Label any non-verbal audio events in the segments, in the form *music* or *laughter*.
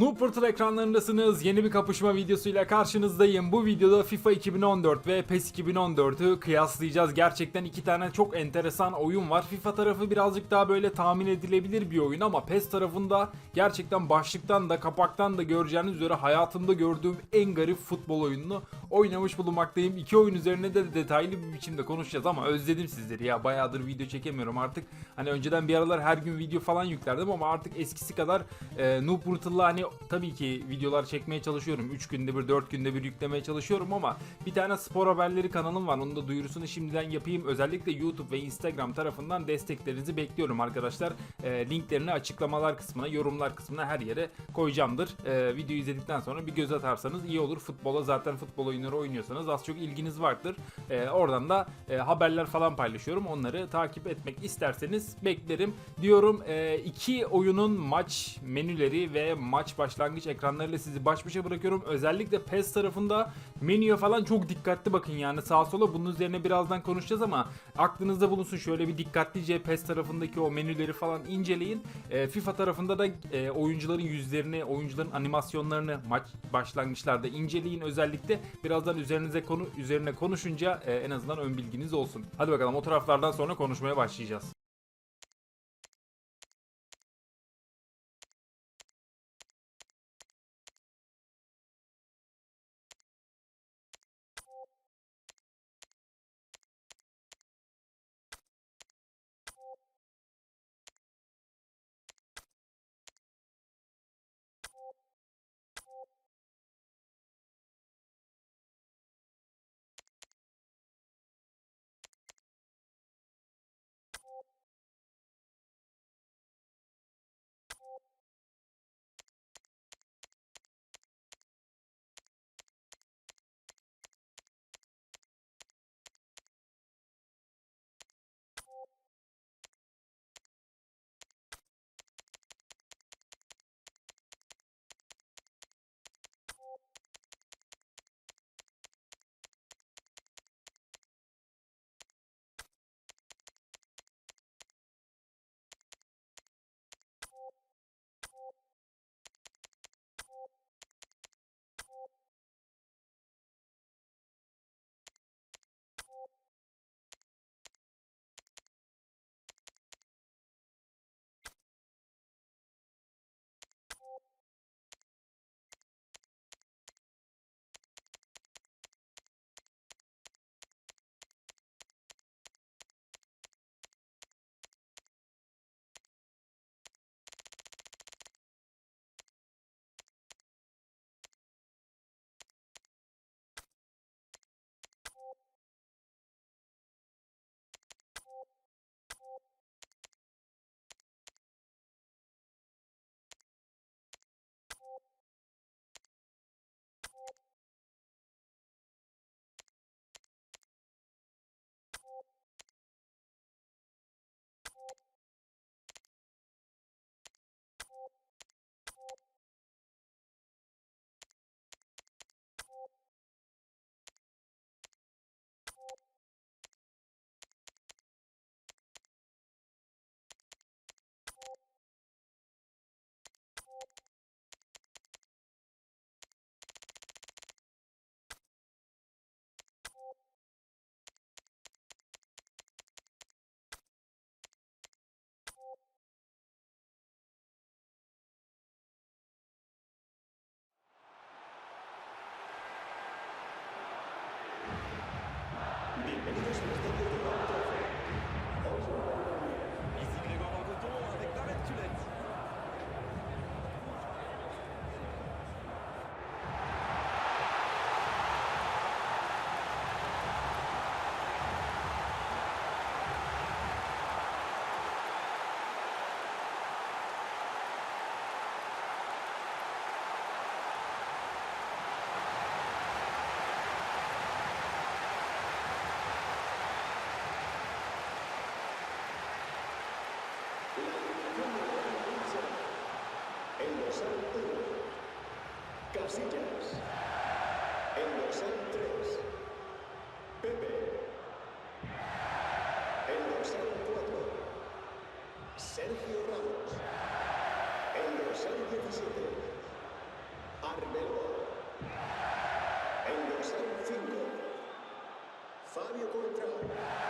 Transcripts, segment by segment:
Noob Portal ekranlarındasınız. Yeni bir kapışma videosuyla karşınızdayım. Bu videoda FIFA 2014 ve PES 2014'ü kıyaslayacağız. Gerçekten iki tane çok enteresan oyun var. FIFA tarafı birazcık daha böyle tahmin edilebilir bir oyun ama PES tarafında gerçekten başlıktan da kapaktan da göreceğiniz üzere hayatımda gördüğüm en garip futbol oyununu oynamış bulunmaktayım. İki oyun üzerine de detaylı bir biçimde konuşacağız ama özledim sizleri ya. Bayağıdır video çekemiyorum artık. Hani önceden bir aralar her gün video falan yüklerdim ama artık eskisi kadar e, Noob Portal'la hani tabii ki videolar çekmeye çalışıyorum. 3 günde bir 4 günde bir yüklemeye çalışıyorum ama bir tane spor haberleri kanalım var. Onun da duyurusunu şimdiden yapayım. Özellikle YouTube ve Instagram tarafından desteklerinizi bekliyorum arkadaşlar. E, linklerini açıklamalar kısmına, yorumlar kısmına her yere koyacağımdır. E, videoyu izledikten sonra bir göz atarsanız iyi olur. Futbola zaten futbol oyunları oynuyorsanız az çok ilginiz vardır. E, oradan da e, haberler falan paylaşıyorum. Onları takip etmek isterseniz beklerim diyorum. E, iki oyunun maç menüleri ve maç başlangıç ekranlarıyla sizi baş başa bırakıyorum. Özellikle PES tarafında menüye falan çok dikkatli bakın yani sağa sola bunun üzerine birazdan konuşacağız ama aklınızda bulunsun şöyle bir dikkatlice PES tarafındaki o menüleri falan inceleyin. E, FIFA tarafında da e, oyuncuların yüzlerini, oyuncuların animasyonlarını maç başlangıçlarda inceleyin özellikle. Birazdan üzerinize konu üzerine konuşunca e, en azından ön bilginiz olsun. Hadi bakalım o taraflardan sonra konuşmaya başlayacağız. Casillas. En dorsal Pepe. En dorsal 4. Sergio Ramos. En dorsal 17. Arbeloa. En Fabio Contra.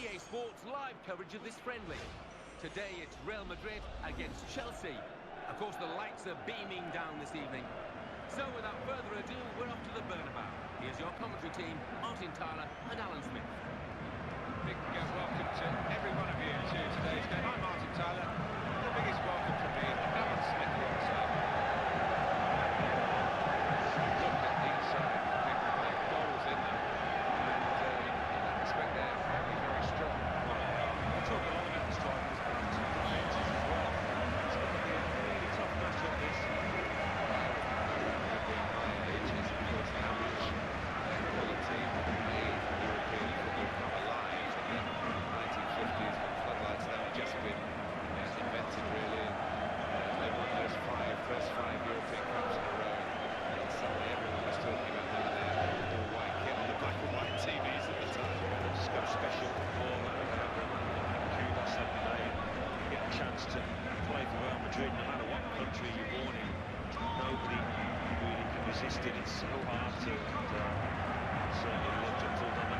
EA Sports live coverage of this friendly. Today it's Real Madrid against Chelsea. Of course, the lights are beaming down this evening. So without further ado, we're off to the Bernabeu. Here's your commentary team, Martin Tyler and Alan Smith. Big welcome to every one of you to today's game. I'm Martin Tyler. The biggest welcome from me, Alan Smith. it's so hard to, and uh, certainly looked and pulled on.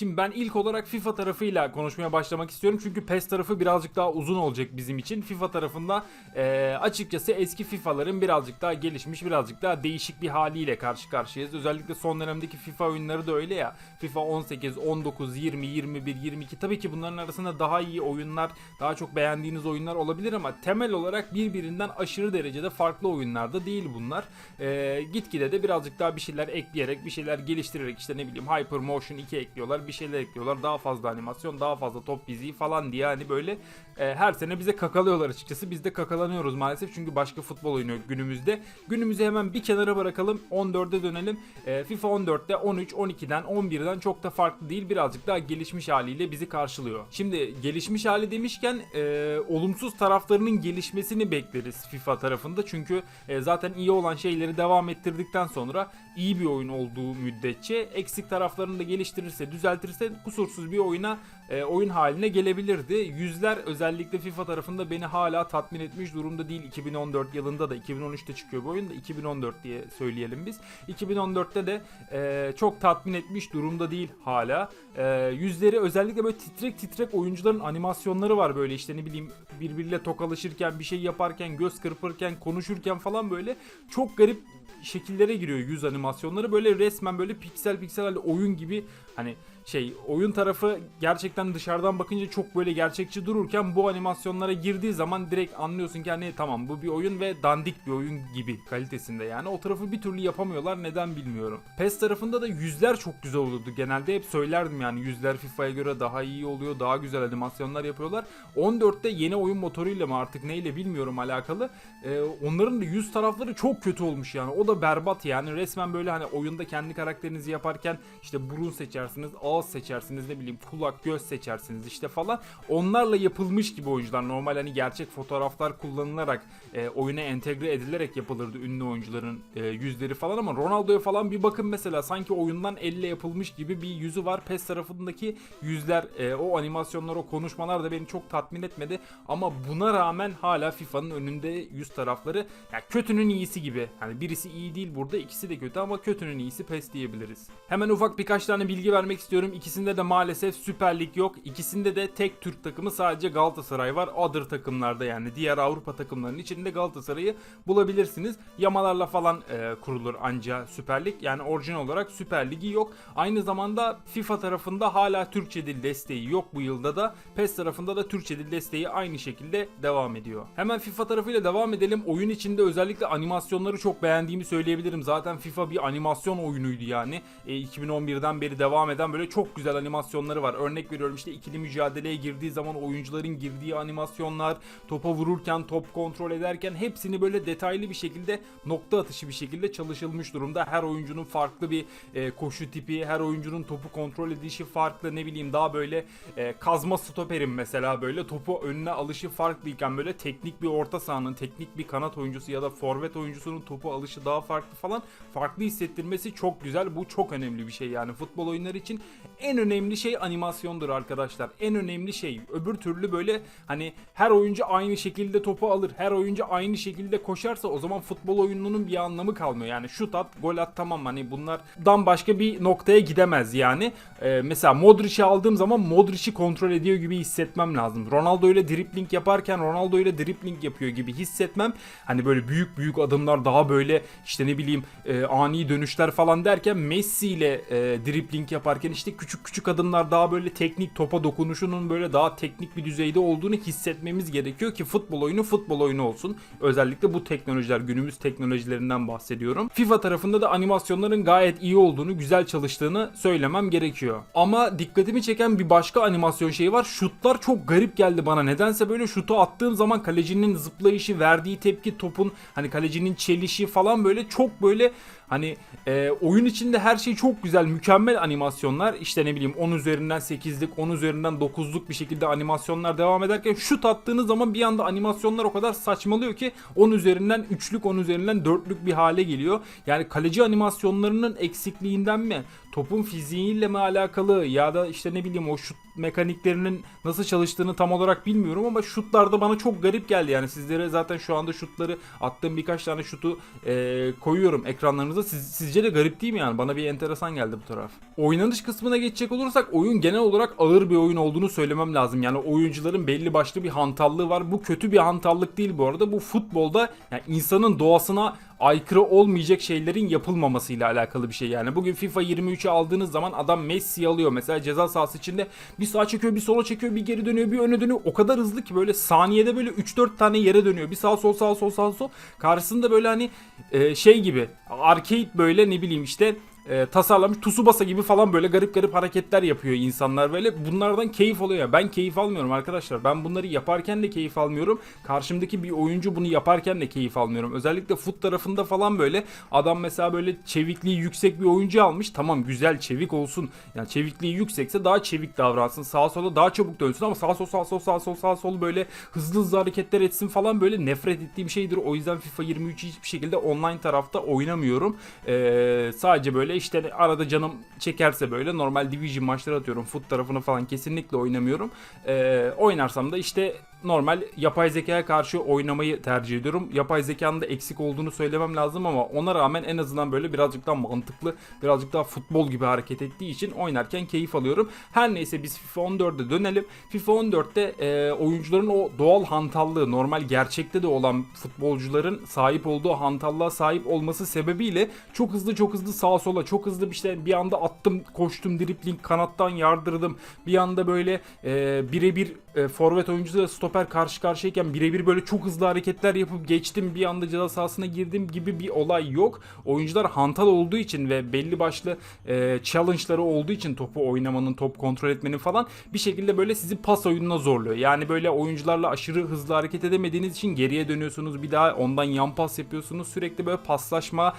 Şimdi ben ilk olarak FIFA tarafıyla konuşmaya başlamak istiyorum. Çünkü PES tarafı birazcık daha uzun olacak bizim için. FIFA tarafında eee, açıkçası eski FIFA'ların birazcık daha gelişmiş, birazcık daha değişik bir haliyle karşı karşıyayız. Özellikle son dönemdeki FIFA oyunları da öyle ya. FIFA 18, 19, 20, 21, 22 tabii ki bunların arasında daha iyi oyunlar, daha çok beğendiğiniz oyunlar olabilir ama temel olarak birbirinden aşırı derecede farklı oyunlar da değil bunlar. Eee gitgide de birazcık daha bir şeyler ekleyerek, bir şeyler geliştirerek işte ne bileyim Hyper Motion 2 ekliyorlar, bir şeyler ekliyorlar. Daha fazla animasyon, daha fazla top fiziği falan diye hani böyle e, her sene bize kakalıyorlar açıkçası. Biz de kakalanıyoruz maalesef çünkü başka futbol oyunu yok günümüzde. Günümüzü hemen bir kenara bırakalım. 14'e dönelim. E, FIFA 14'te 13, 12'den, 11'den çok da farklı değil. Birazcık daha gelişmiş haliyle bizi karşılıyor. Şimdi gelişmiş hali demişken e, olumsuz taraflarının gelişmesini bekleriz FIFA tarafında. Çünkü e, zaten iyi olan şeyleri devam ettirdikten sonra iyi bir oyun olduğu müddetçe eksik taraflarını da geliştirirse, düzeltirse kusursuz bir oyuna e, oyun haline gelebilirdi. Yüzler özellikle FIFA tarafında beni hala tatmin etmiş durumda değil. 2014 yılında da 2013'te çıkıyor bu oyun da 2014 diye söyleyelim biz. 2014'te de e, çok tatmin etmiş durumda değil hala. E, yüzleri özellikle böyle titrek titrek oyuncuların animasyonları var böyle işte ne bileyim birbiriyle tokalaşırken bir şey yaparken göz kırpırken konuşurken falan böyle çok garip şekillere giriyor yüz animasyonları böyle resmen böyle piksel piksel halde oyun gibi hani şey oyun tarafı gerçekten dışarıdan bakınca çok böyle gerçekçi dururken bu animasyonlara girdiği zaman direkt anlıyorsun ki hani tamam bu bir oyun ve dandik bir oyun gibi kalitesinde yani. O tarafı bir türlü yapamıyorlar neden bilmiyorum. PES tarafında da yüzler çok güzel olurdu. Genelde hep söylerdim yani yüzler FIFA'ya göre daha iyi oluyor daha güzel animasyonlar yapıyorlar. 14'te yeni oyun motoruyla mı artık neyle bilmiyorum alakalı. Ee, onların da yüz tarafları çok kötü olmuş yani. O da berbat yani. Resmen böyle hani oyunda kendi karakterinizi yaparken işte burun seçersiniz ağız seçersiniz ne bileyim kulak göz seçersiniz işte falan. Onlarla yapılmış gibi oyuncular. Normal hani gerçek fotoğraflar kullanılarak e, oyuna entegre edilerek yapılırdı ünlü oyuncuların e, yüzleri falan ama Ronaldo'ya falan bir bakın mesela. Sanki oyundan elle yapılmış gibi bir yüzü var. PES tarafındaki yüzler e, o animasyonlar o konuşmalar da beni çok tatmin etmedi. Ama buna rağmen hala FIFA'nın önünde yüz tarafları ya kötünün iyisi gibi. Hani birisi iyi değil burada ikisi de kötü ama kötünün iyisi PES diyebiliriz. Hemen ufak birkaç tane bilgi vermek istiyorum. İkisinde de maalesef Süper Lig yok. İkisinde de tek Türk takımı sadece Galatasaray var. Other takımlarda yani diğer Avrupa takımlarının içinde Galatasaray'ı bulabilirsiniz. Yamalarla falan e, kurulur anca Süper Lig. Yani orijinal olarak Süper Ligi yok. Aynı zamanda FIFA tarafında hala Türkçe dil desteği yok bu yılda da. PES tarafında da Türkçe dil desteği aynı şekilde devam ediyor. Hemen FIFA tarafıyla devam edelim. Oyun içinde özellikle animasyonları çok beğendiğimi söyleyebilirim. Zaten FIFA bir animasyon oyunuydu yani. E, 2011'den beri devam eden böyle çok güzel animasyonları var. Örnek veriyorum işte ikili mücadeleye girdiği zaman oyuncuların girdiği animasyonlar, topa vururken, top kontrol ederken hepsini böyle detaylı bir şekilde nokta atışı bir şekilde çalışılmış durumda. Her oyuncunun farklı bir e, koşu tipi, her oyuncunun topu kontrol edişi farklı ne bileyim daha böyle e, kazma stoperin mesela böyle topu önüne alışı farklıyken böyle teknik bir orta sahanın, teknik bir kanat oyuncusu ya da forvet oyuncusunun topu alışı daha farklı falan farklı hissettirmesi çok güzel. Bu çok önemli bir şey yani futbol oyunları için en önemli şey animasyondur arkadaşlar. En önemli şey. Öbür türlü böyle hani her oyuncu aynı şekilde topu alır. Her oyuncu aynı şekilde koşarsa o zaman futbol oyununun bir anlamı kalmıyor. Yani şut at, gol at tamam hani bunlardan başka bir noktaya gidemez yani. Ee, mesela Modric'i aldığım zaman Modric'i kontrol ediyor gibi hissetmem lazım. Ronaldo ile dribling yaparken Ronaldo ile dribling yapıyor gibi hissetmem. Hani böyle büyük büyük adımlar daha böyle işte ne bileyim e, ani dönüşler falan derken Messi ile e, dribling yaparken işte küçük küçük adımlar daha böyle teknik topa dokunuşunun böyle daha teknik bir düzeyde olduğunu hissetmemiz gerekiyor ki futbol oyunu futbol oyunu olsun. Özellikle bu teknolojiler günümüz teknolojilerinden bahsediyorum. FIFA tarafında da animasyonların gayet iyi olduğunu, güzel çalıştığını söylemem gerekiyor. Ama dikkatimi çeken bir başka animasyon şeyi var. Şutlar çok garip geldi bana. Nedense böyle şutu attığım zaman kalecinin zıplayışı, verdiği tepki, topun hani kalecinin çelişi falan böyle çok böyle Hani e, oyun içinde her şey çok güzel, mükemmel animasyonlar. İşte ne bileyim 10 üzerinden 8'lik, 10 üzerinden 9'luk bir şekilde animasyonlar devam ederken şut attığınız zaman bir anda animasyonlar o kadar saçmalıyor ki 10 üzerinden 3'lük, 10 üzerinden 4'lük bir hale geliyor. Yani kaleci animasyonlarının eksikliğinden mi? Topun fiziğiyle mi alakalı ya da işte ne bileyim o şut mekaniklerinin nasıl çalıştığını tam olarak bilmiyorum ama şutlarda bana çok garip geldi. Yani sizlere zaten şu anda şutları attığım birkaç tane şutu e, koyuyorum ekranlarınıza. Siz, sizce de garip değil mi yani? Bana bir enteresan geldi bu taraf. Oynanış kısmına geçecek olursak oyun genel olarak ağır bir oyun olduğunu söylemem lazım. Yani oyuncuların belli başlı bir hantallığı var. Bu kötü bir hantallık değil bu arada. Bu futbolda yani insanın doğasına aykırı olmayacak şeylerin yapılmamasıyla alakalı bir şey yani. Bugün FIFA 23'ü aldığınız zaman adam Messi alıyor. Mesela ceza sahası içinde bir sağa çekiyor, bir sola çekiyor, bir geri dönüyor, bir öne dönüyor. O kadar hızlı ki böyle saniyede böyle 3-4 tane yere dönüyor. Bir sağ sol sağ sol sağ sol. Karşısında böyle hani e, şey gibi arcade böyle ne bileyim işte e, tasarlamış Tsubasa gibi falan böyle garip garip hareketler yapıyor insanlar böyle. Bunlardan keyif alıyor. Ben keyif almıyorum arkadaşlar. Ben bunları yaparken de keyif almıyorum. Karşımdaki bir oyuncu bunu yaparken de keyif almıyorum. Özellikle fut tarafında falan böyle adam mesela böyle çevikliği yüksek bir oyuncu almış. Tamam güzel çevik olsun. Yani çevikliği yüksekse daha çevik davransın. Sağa sola daha çabuk dönsün ama sağ sol sağ sol sağ sol sağ sol böyle hızlı hızlı hareketler etsin falan böyle nefret ettiğim şeydir. O yüzden FIFA 23'ü hiçbir şekilde online tarafta oynamıyorum. Ee, sadece böyle işte arada canım çekerse böyle normal Division maçları atıyorum. Foot tarafını falan kesinlikle oynamıyorum. Ee, oynarsam da işte normal yapay zekaya karşı oynamayı tercih ediyorum. Yapay zekanın da eksik olduğunu söylemem lazım ama ona rağmen en azından böyle birazcık daha mantıklı, birazcık daha futbol gibi hareket ettiği için oynarken keyif alıyorum. Her neyse biz FIFA 14'e dönelim. FIFA 14'te e, oyuncuların o doğal hantallığı, normal gerçekte de olan futbolcuların sahip olduğu hantallığa sahip olması sebebiyle çok hızlı çok hızlı sağa sola, çok hızlı işte bir anda attım, koştum, dripling, kanattan yardırdım. Bir anda böyle e, birebir e, forvet oyuncuyla stoper karşı karşıyayken birebir böyle çok hızlı hareketler yapıp geçtim bir anda ceza sahasına girdim gibi bir olay yok. Oyuncular hantal olduğu için ve belli başlı e, challenge'ları olduğu için topu oynamanın, top kontrol etmenin falan bir şekilde böyle sizi pas oyununa zorluyor. Yani böyle oyuncularla aşırı hızlı hareket edemediğiniz için geriye dönüyorsunuz bir daha ondan yan pas yapıyorsunuz. Sürekli böyle paslaşma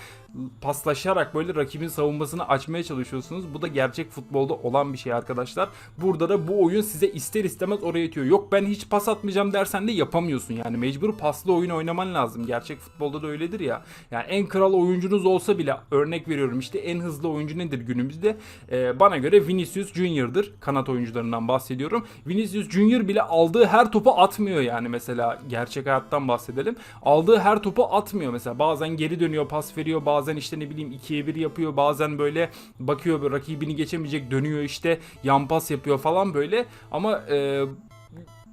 paslaşarak böyle rakibin savunmasını açmaya çalışıyorsunuz. Bu da gerçek futbolda olan bir şey arkadaşlar. Burada da bu oyun size ister istemez oraya itiyor. Yok ben hiç pas atmayacağım dersen de yapamıyorsun yani. Mecbur paslı oyun oynaman lazım. Gerçek futbolda da öyledir ya. Yani en kral oyuncunuz olsa bile örnek veriyorum işte en hızlı oyuncu nedir günümüzde? Ee, bana göre Vinicius Junior'dır. Kanat oyuncularından bahsediyorum. Vinicius Junior bile aldığı her topu atmıyor yani mesela gerçek hayattan bahsedelim. Aldığı her topu atmıyor mesela. Bazen geri dönüyor pas veriyor. Bazen işte ne bileyim 2'ye 1 yapıyor. Bazen böyle bakıyor böyle rakibini geçemeyecek dönüyor işte yan pas yapıyor falan böyle. Ama e,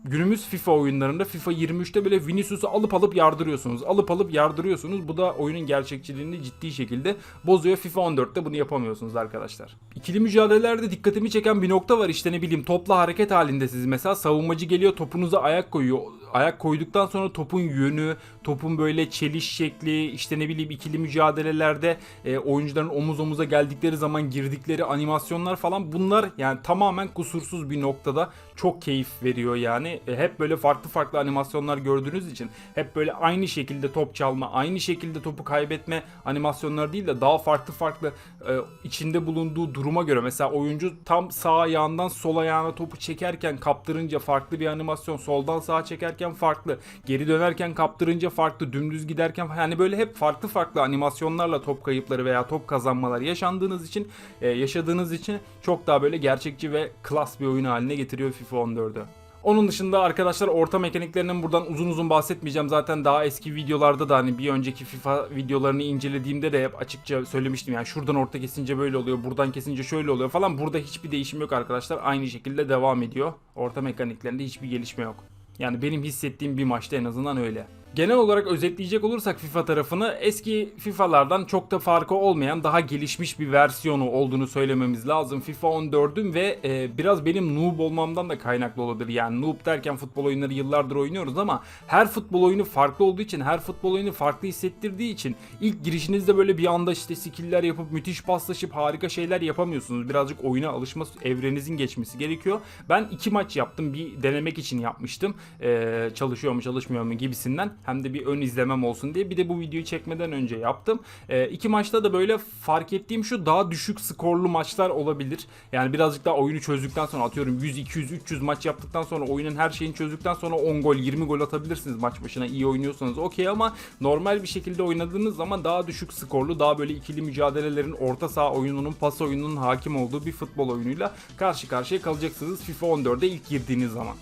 günümüz FIFA oyunlarında FIFA 23'te böyle Vinicius'u alıp alıp yardırıyorsunuz. Alıp alıp yardırıyorsunuz. Bu da oyunun gerçekçiliğini ciddi şekilde bozuyor. FIFA 14'te bunu yapamıyorsunuz arkadaşlar. İkili mücadelelerde dikkatimi çeken bir nokta var. İşte ne bileyim topla hareket halindesiniz. Mesela savunmacı geliyor topunuza ayak koyuyor. Ayak koyduktan sonra topun yönü, topun böyle çeliş şekli, işte ne bileyim ikili mücadelelerde e, oyuncuların omuz omuza geldikleri zaman girdikleri animasyonlar falan bunlar yani tamamen kusursuz bir noktada. Çok keyif veriyor yani. E, hep böyle farklı farklı animasyonlar gördüğünüz için hep böyle aynı şekilde top çalma, aynı şekilde topu kaybetme animasyonları değil de daha farklı farklı e, içinde bulunduğu duruma göre mesela oyuncu tam sağ ayağından sol ayağına topu çekerken kaptırınca farklı bir animasyon, soldan sağa çekerken farklı, geri dönerken kaptırınca farklı, dümdüz giderken yani böyle hep farklı farklı animasyonlarla top kayıpları veya top kazanmalar yaşandığınız için, e, yaşadığınız için çok daha böyle gerçekçi ve klas bir oyun haline getiriyor FIFA 14'ü. Onun dışında arkadaşlar orta mekaniklerinden buradan uzun uzun bahsetmeyeceğim. Zaten daha eski videolarda da hani bir önceki FIFA videolarını incelediğimde de hep açıkça söylemiştim. Yani şuradan orta kesince böyle oluyor, buradan kesince şöyle oluyor falan. Burada hiçbir değişim yok arkadaşlar. Aynı şekilde devam ediyor. Orta mekaniklerinde hiçbir gelişme yok. Yani benim hissettiğim bir maçta en azından öyle. Genel olarak özetleyecek olursak FIFA tarafını eski FIFA'lardan çok da farkı olmayan daha gelişmiş bir versiyonu olduğunu söylememiz lazım. FIFA 14'ün ve e, biraz benim noob olmamdan da kaynaklı olabilir. Yani noob derken futbol oyunları yıllardır oynuyoruz ama her futbol oyunu farklı olduğu için, her futbol oyunu farklı hissettirdiği için ilk girişinizde böyle bir anda işte skill'ler yapıp müthiş paslaşıp harika şeyler yapamıyorsunuz. Birazcık oyuna alışma evrenizin geçmesi gerekiyor. Ben iki maç yaptım. Bir denemek için yapmıştım. E, çalışıyor mu çalışmıyor mu gibisinden. Hem de bir ön izlemem olsun diye. Bir de bu videoyu çekmeden önce yaptım. E, iki maçta da böyle fark ettiğim şu daha düşük skorlu maçlar olabilir. Yani birazcık daha oyunu çözdükten sonra atıyorum 100, 200, 300 maç yaptıktan sonra oyunun her şeyini çözdükten sonra 10 gol, 20 gol atabilirsiniz maç başına. iyi oynuyorsanız okey ama normal bir şekilde oynadığınız zaman daha düşük skorlu, daha böyle ikili mücadelelerin orta saha oyununun, pas oyununun hakim olduğu bir futbol oyunuyla karşı karşıya kalacaksınız FIFA 14'e ilk girdiğiniz zaman.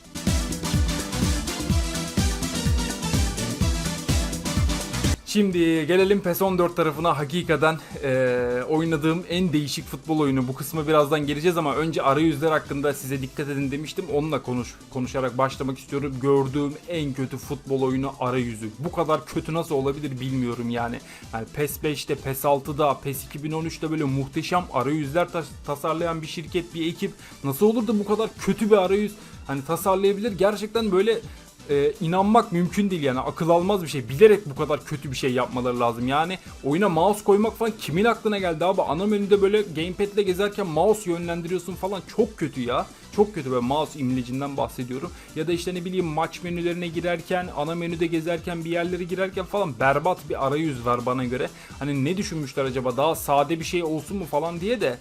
Şimdi gelelim PES 14 tarafına hakikaten eee, oynadığım en değişik futbol oyunu. Bu kısmı birazdan geleceğiz ama önce arayüzler hakkında size dikkat edin demiştim. Onunla konuş konuşarak başlamak istiyorum. Gördüğüm en kötü futbol oyunu arayüzü. Bu kadar kötü nasıl olabilir bilmiyorum yani. Yani PES 5'te, PES 6'da, PES 2013'te böyle muhteşem arayüzler tas- tasarlayan bir şirket, bir ekip nasıl olur da bu kadar kötü bir arayüz hani tasarlayabilir? Gerçekten böyle e, inanmak mümkün değil yani akıl almaz bir şey. Bilerek bu kadar kötü bir şey yapmaları lazım. Yani oyuna mouse koymak falan kimin aklına geldi abi? Ana menüde böyle gamepad'le gezerken mouse yönlendiriyorsun falan çok kötü ya. Çok kötü böyle mouse imlecinden bahsediyorum. Ya da işte ne bileyim maç menülerine girerken, ana menüde gezerken, bir yerlere girerken falan berbat bir arayüz var bana göre. Hani ne düşünmüşler acaba daha sade bir şey olsun mu falan diye de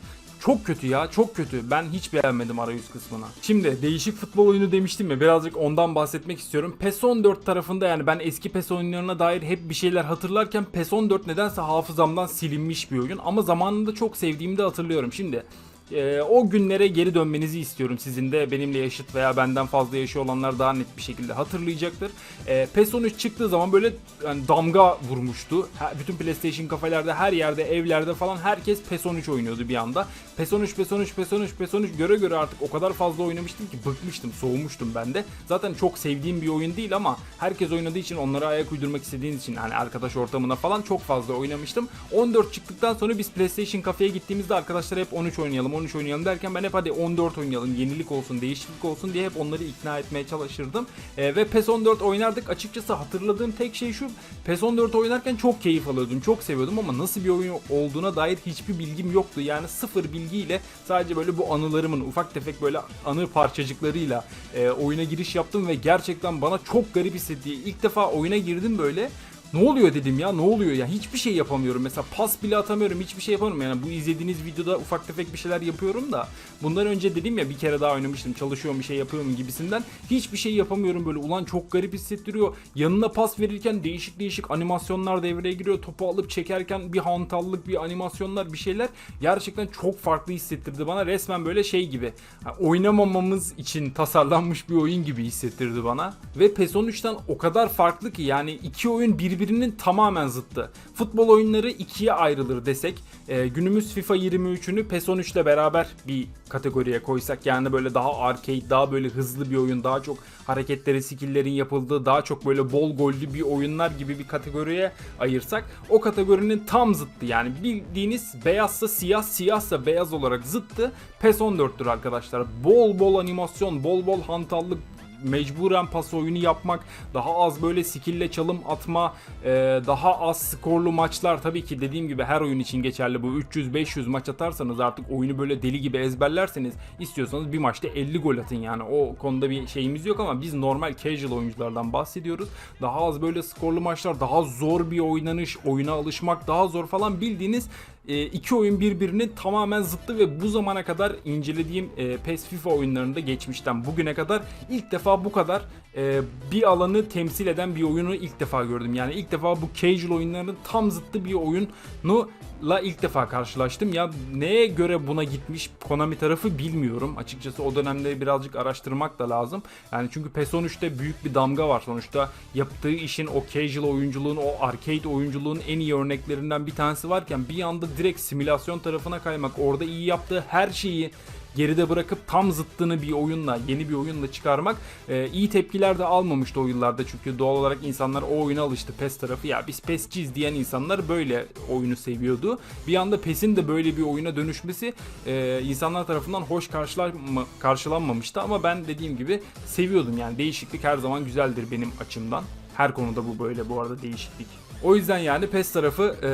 çok kötü ya çok kötü. Ben hiç beğenmedim arayüz kısmına. Şimdi değişik futbol oyunu demiştim ya birazcık ondan bahsetmek istiyorum. PES 14 tarafında yani ben eski PES oyunlarına dair hep bir şeyler hatırlarken PES 14 nedense hafızamdan silinmiş bir oyun. Ama zamanında çok sevdiğimi de hatırlıyorum. Şimdi ee, o günlere geri dönmenizi istiyorum. Sizin de benimle yaşıt veya benden fazla yaşı olanlar daha net bir şekilde hatırlayacaktır. Ee, PES 13 çıktığı zaman böyle yani damga vurmuştu. Her- bütün PlayStation kafelerde, her yerde, evlerde falan herkes PES 13 oynuyordu bir anda. PES 13, PES 13, PES 13, PES 13 göre göre artık o kadar fazla oynamıştım ki bıkmıştım, soğumuştum ben de. Zaten çok sevdiğim bir oyun değil ama herkes oynadığı için onlara ayak uydurmak istediğiniz için hani arkadaş ortamına falan çok fazla oynamıştım. 14 çıktıktan sonra biz PlayStation kafeye gittiğimizde arkadaşlar hep 13 oynayalım, 13 oynayalım derken ben hep hadi 14 oynayalım, yenilik olsun, değişiklik olsun diye hep onları ikna etmeye çalışırdım. Ee, ve PES 14 oynardık. Açıkçası hatırladığım tek şey şu. PES 14 oynarken çok keyif alıyordum, çok seviyordum ama nasıl bir oyun olduğuna dair hiçbir bilgim yoktu. Yani sıfır bilgiyle sadece böyle bu anılarımın ufak tefek böyle anı parçacıklarıyla e, oyuna giriş yaptım ve gerçekten bana çok garip hissetti. İlk defa oyuna girdim böyle. Ne oluyor dedim ya ne oluyor ya? Hiçbir şey yapamıyorum. Mesela pas bile atamıyorum hiçbir şey yapamıyorum. Yani bu izlediğiniz videoda ufak tefek bir şeyler yapıyorum da bundan önce dedim ya bir kere daha oynamıştım çalışıyorum bir şey yapıyorum gibisinden. Hiçbir şey yapamıyorum böyle ulan çok garip hissettiriyor. Yanına pas verirken değişik değişik animasyonlar devreye giriyor. Topu alıp çekerken bir hantallık bir animasyonlar bir şeyler gerçekten çok farklı hissettirdi bana. Resmen böyle şey gibi ha, oynamamamız için tasarlanmış bir oyun gibi hissettirdi bana. Ve PES 13'ten o kadar farklı ki yani iki oyun birbirinin tamamen zıttı. Futbol oyunları ikiye ayrılır desek e, günümüz FIFA 23'ünü PES 13 ile beraber bir kategoriye koysak yani böyle daha arcade daha böyle hızlı bir oyun daha çok hareketleri skill'lerin yapıldığı daha çok böyle bol gollü bir oyunlar gibi bir kategoriye ayırsak o kategorinin tam zıttı. Yani bildiğiniz beyazsa siyah siyahsa beyaz olarak zıttı. PES 14'tür arkadaşlar. Bol bol animasyon bol bol hantallık mecburen pas oyunu yapmak, daha az böyle skill'le çalım atma, e, daha az skorlu maçlar. Tabii ki dediğim gibi her oyun için geçerli bu. 300-500 maç atarsanız artık oyunu böyle deli gibi ezberlerseniz istiyorsanız bir maçta 50 gol atın yani. O konuda bir şeyimiz yok ama biz normal casual oyunculardan bahsediyoruz. Daha az böyle skorlu maçlar, daha zor bir oynanış, oyuna alışmak daha zor falan bildiğiniz e, iki oyun birbirinin tamamen zıttı ve bu zamana kadar incelediğim e, PES FIFA oyunlarında geçmişten bugüne kadar ilk defa bu kadar e, bir alanı temsil eden bir oyunu ilk defa gördüm. Yani ilk defa bu casual oyunlarının tam zıttı bir oyunu la ilk defa karşılaştım. Ya neye göre buna gitmiş Konami tarafı bilmiyorum. Açıkçası o dönemde birazcık araştırmak da lazım. Yani çünkü PES 13'te büyük bir damga var sonuçta. Yaptığı işin o casual oyunculuğun, o arcade oyunculuğun en iyi örneklerinden bir tanesi varken bir anda direkt simülasyon tarafına kaymak, orada iyi yaptığı her şeyi geride bırakıp tam zıttını bir oyunla, yeni bir oyunla çıkarmak e, iyi tepkiler de almamıştı o yıllarda çünkü doğal olarak insanlar o oyuna alıştı PES tarafı. Ya biz PES'ciyiz diyen insanlar böyle oyunu seviyordu. Bir anda PES'in de böyle bir oyuna dönüşmesi e, insanlar tarafından hoş karşılanma, karşılanmamıştı ama ben dediğim gibi seviyordum yani değişiklik her zaman güzeldir benim açımdan. Her konuda bu böyle bu arada değişiklik. O yüzden yani PES tarafı e,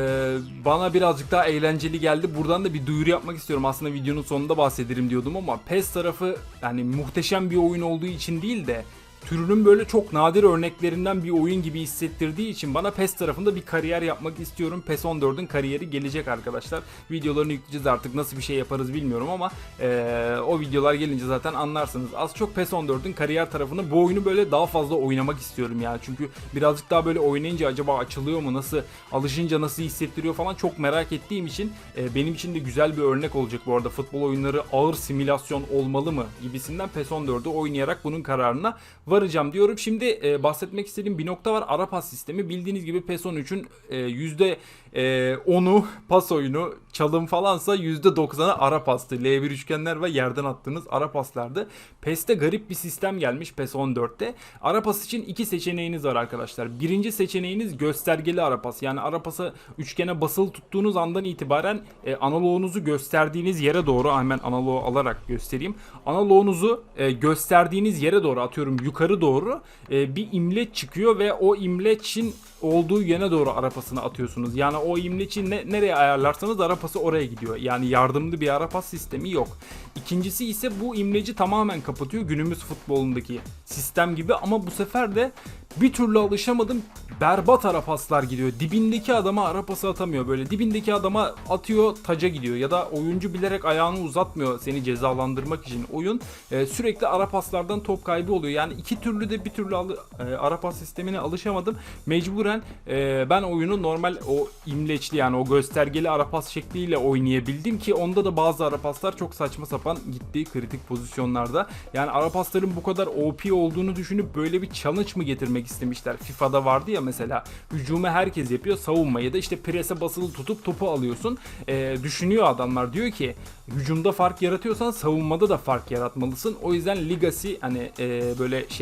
bana birazcık daha eğlenceli geldi. Buradan da bir duyuru yapmak istiyorum. Aslında videonun sonunda bahsederim diyordum ama PES tarafı yani muhteşem bir oyun olduğu için değil de türünün böyle çok nadir örneklerinden bir oyun gibi hissettirdiği için bana PES tarafında bir kariyer yapmak istiyorum. PES 14'ün kariyeri gelecek arkadaşlar. Videolarını yükleyeceğiz artık nasıl bir şey yaparız bilmiyorum ama eee, o videolar gelince zaten anlarsınız. Az çok PES 14'ün kariyer tarafını bu oyunu böyle daha fazla oynamak istiyorum yani. Çünkü birazcık daha böyle oynayınca acaba açılıyor mu nasıl alışınca nasıl hissettiriyor falan çok merak ettiğim için e, benim için de güzel bir örnek olacak bu arada. Futbol oyunları ağır simülasyon olmalı mı gibisinden PES 14'ü oynayarak bunun kararına varacağım diyorum. Şimdi e, bahsetmek istediğim bir nokta var. Ara pas sistemi. Bildiğiniz gibi PES 13'ün e, yüzde e, %10'u pas oyunu, çalım falansa %90'ı ara pastı. L1 üçgenler ve yerden attığınız ara paslardı. PES'te garip bir sistem gelmiş PES 14'te. Ara pas için iki seçeneğiniz var arkadaşlar. Birinci seçeneğiniz göstergeli ara pas. Yani ara pası üçgene basılı tuttuğunuz andan itibaren e, analoğunuzu gösterdiğiniz yere doğru hemen analoğu alarak göstereyim. Analoğunuzu e, gösterdiğiniz yere doğru atıyorum yukarı doğru e, bir imleç çıkıyor ve o imleçin olduğu yöne doğru arapasını atıyorsunuz. Yani o imleçi ne, nereye ayarlarsanız arapası oraya gidiyor. Yani yardımlı bir arapas sistemi yok. İkincisi ise bu imleci tamamen kapatıyor günümüz futbolundaki sistem gibi ama bu sefer de bir türlü alışamadım. Berbat ara paslar gidiyor. Dibindeki adama ara pası atamıyor böyle. Dibindeki adama atıyor taca gidiyor. Ya da oyuncu bilerek ayağını uzatmıyor seni cezalandırmak için oyun. Ee, sürekli ara paslardan top kaybı oluyor. Yani iki türlü de bir türlü alı- e, ara pas sistemine alışamadım. Mecburen e, ben oyunu normal o imleçli yani o göstergeli ara pas şekliyle oynayabildim ki onda da bazı ara paslar çok saçma sapan gitti kritik pozisyonlarda. Yani ara pasların bu kadar OP olduğunu düşünüp böyle bir challenge mı getirmek istemişler? FIFA'da vardı ya mesela hücumu herkes yapıyor savunmayı da işte prese basılı tutup topu alıyorsun. Ee, düşünüyor adamlar diyor ki hücumda fark yaratıyorsan savunmada da fark yaratmalısın. O yüzden legacy hani e, böyle şey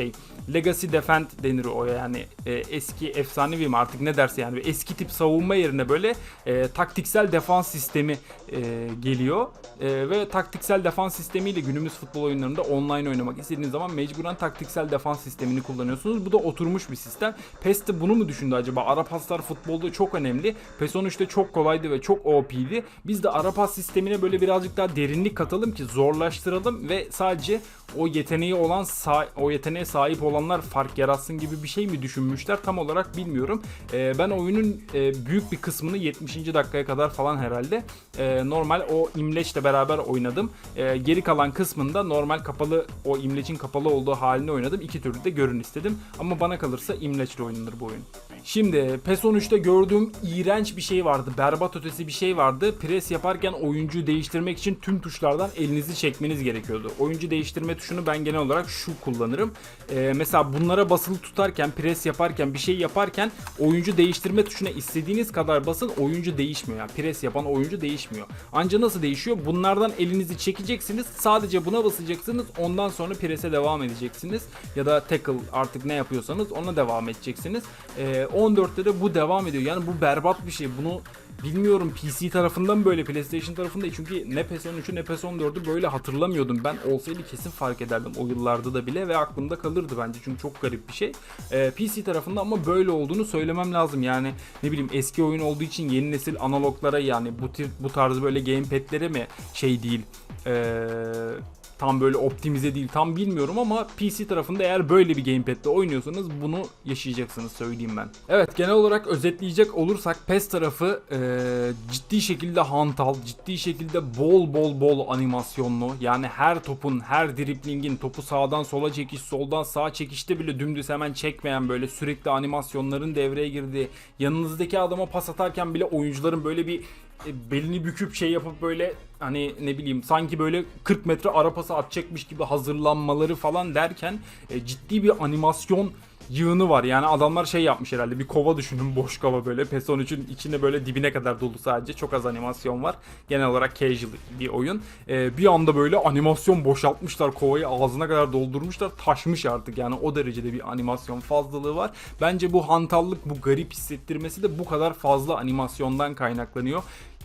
legacy defend denir o yani E, eski efsanevi mi artık ne derse yani eski tip savunma yerine böyle e, taktiksel defans sistemi e, geliyor E, ve taktiksel defans sistemiyle günümüz futbol oyunlarında online oynamak istediğiniz zaman mecburen taktiksel defans sistemini kullanıyorsunuz. Bu da oturmuş bir sistem. PES de bunu mu düşündü acaba? Ara paslar futbolda çok önemli. PES 13'te çok kolaydı ve çok OP'di. Biz de ara pas sistemine böyle birazcık daha derinlik katalım ki zorlaştıralım ve sadece o yeteneği olan o yeteneğe sahip olanlar fark yaratsın gibi bir şey mi düşünmüşler tam olarak bilmiyorum. Ee, ben oyunun e, büyük bir kısmını 70. dakikaya kadar falan herhalde e, normal o imleçle beraber oynadım. E, geri kalan kısmında normal kapalı o imleçin kapalı olduğu halini oynadım. İki türlü de görün istedim. Ama bana kalırsa imleçle oynanır bu oyun. Şimdi PES 13'te gördüğüm iğrenç bir şey vardı. Berbat ötesi bir şey vardı. Pres yaparken oyuncuyu değiştirmek için tüm tuşlardan elinizi çekmeniz gerekiyordu. Oyuncu değiştirme tuşunu ben genel olarak şu kullanırım. Ee, mesela bunlara basılı tutarken, pres yaparken, bir şey yaparken oyuncu değiştirme tuşuna istediğiniz kadar basın oyuncu değişmiyor. Yani pres yapan oyuncu değişmiyor. Anca nasıl değişiyor? Bunlardan elinizi çekeceksiniz. Sadece buna basacaksınız. Ondan sonra prese devam edeceksiniz. Ya da tackle artık ne yapıyorsanız ona devam edeceksiniz. Ee, 14'te de bu devam ediyor. Yani bu berbat bir şey. Bunu bilmiyorum PC tarafından böyle PlayStation tarafında çünkü ne PES 13'ü ne PES 14'ü böyle hatırlamıyordum. Ben olsaydı kesin fark ederdim o yıllarda da bile ve aklımda kalırdı bence çünkü çok garip bir şey. Ee, PC tarafında ama böyle olduğunu söylemem lazım. Yani ne bileyim eski oyun olduğu için yeni nesil analoglara yani bu tir, bu tarz böyle gamepad'lere mi şey değil. Ee, tam böyle optimize değil tam bilmiyorum ama PC tarafında eğer böyle bir gamepad'de oynuyorsanız bunu yaşayacaksınız söyleyeyim ben. Evet genel olarak özetleyecek olursak PES tarafı e, ciddi şekilde hantal, ciddi şekilde bol bol bol animasyonlu. Yani her topun, her driplingin topu sağdan sola çekiş, soldan sağa çekişte bile dümdüz hemen çekmeyen böyle sürekli animasyonların devreye girdiği, yanınızdaki adama pas atarken bile oyuncuların böyle bir belini büküp şey yapıp böyle hani ne bileyim sanki böyle 40 metre ara pası atacakmış gibi hazırlanmaları falan derken e, ciddi bir animasyon yığını var. Yani adamlar şey yapmış herhalde bir kova düşünün boş kova böyle. PES 13'ün içinde böyle dibine kadar dolu sadece. Çok az animasyon var. Genel olarak casual bir oyun. E, bir anda böyle animasyon boşaltmışlar kovayı ağzına kadar doldurmuşlar. Taşmış artık yani o derecede bir animasyon fazlalığı var. Bence bu hantallık bu garip hissettirmesi de bu kadar fazla animasyondan kaynaklanıyor.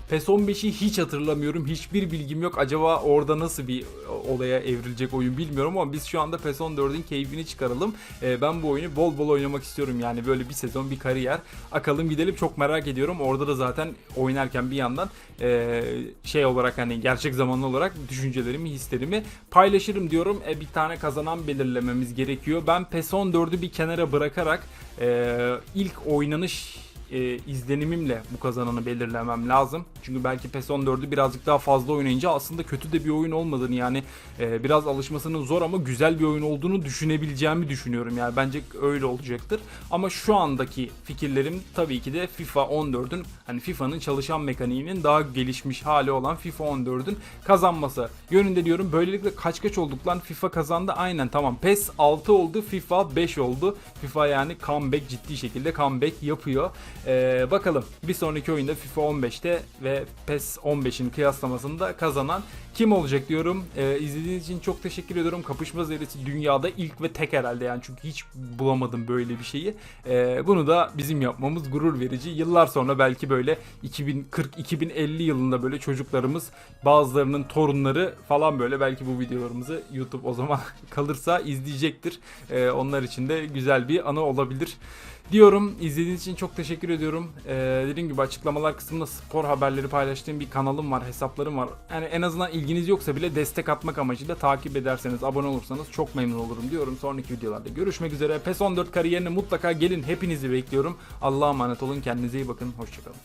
PES 15'i hiç hatırlamıyorum. Hiçbir bilgim yok. Acaba orada nasıl bir olaya evrilecek oyun bilmiyorum ama biz şu anda PES 14'ün keyfini çıkaralım. Ee, ben bu oyunu bol bol oynamak istiyorum yani böyle bir sezon bir kariyer. Akalım gidelim çok merak ediyorum. Orada da zaten oynarken bir yandan e, şey olarak hani gerçek zamanlı olarak düşüncelerimi, hislerimi paylaşırım diyorum. E, bir tane kazanan belirlememiz gerekiyor. Ben PES 14'ü bir kenara bırakarak e, ilk oynanış e, izlenimimle bu kazananı belirlemem lazım. Çünkü belki PES 14'ü birazcık daha fazla oynayınca aslında kötü de bir oyun olmadığını yani e, biraz alışmasının zor ama güzel bir oyun olduğunu düşünebileceğimi düşünüyorum. Yani bence öyle olacaktır. Ama şu andaki fikirlerim tabii ki de FIFA 14'ün hani FIFA'nın çalışan mekaniğinin daha gelişmiş hali olan FIFA 14'ün kazanması yönünde diyorum. Böylelikle kaç kaç olduk lan FIFA kazandı aynen tamam PES 6 oldu FIFA 5 oldu. FIFA yani comeback ciddi şekilde comeback yapıyor. Ee, bakalım bir sonraki oyunda FIFA 15'te ve PES 15'in kıyaslamasında kazanan kim olacak diyorum. Ee, izlediğiniz için çok teşekkür ediyorum. Kapışma serisi dünyada ilk ve tek herhalde yani çünkü hiç bulamadım böyle bir şeyi. Ee, bunu da bizim yapmamız gurur verici. Yıllar sonra belki böyle 2040-2050 yılında böyle çocuklarımız bazılarının torunları falan böyle belki bu videolarımızı YouTube o zaman *laughs* kalırsa izleyecektir. Ee, onlar için de güzel bir anı olabilir. Diyorum izlediğiniz için çok teşekkür ediyorum. Ee, dediğim gibi açıklamalar kısmında spor haberleri paylaştığım bir kanalım var, hesaplarım var. Yani en azından ilginiz yoksa bile destek atmak amacıyla takip ederseniz, abone olursanız çok memnun olurum diyorum. Sonraki videolarda görüşmek üzere. PES 14 kariyerine mutlaka gelin. Hepinizi bekliyorum. Allah'a emanet olun. Kendinize iyi bakın. Hoşçakalın.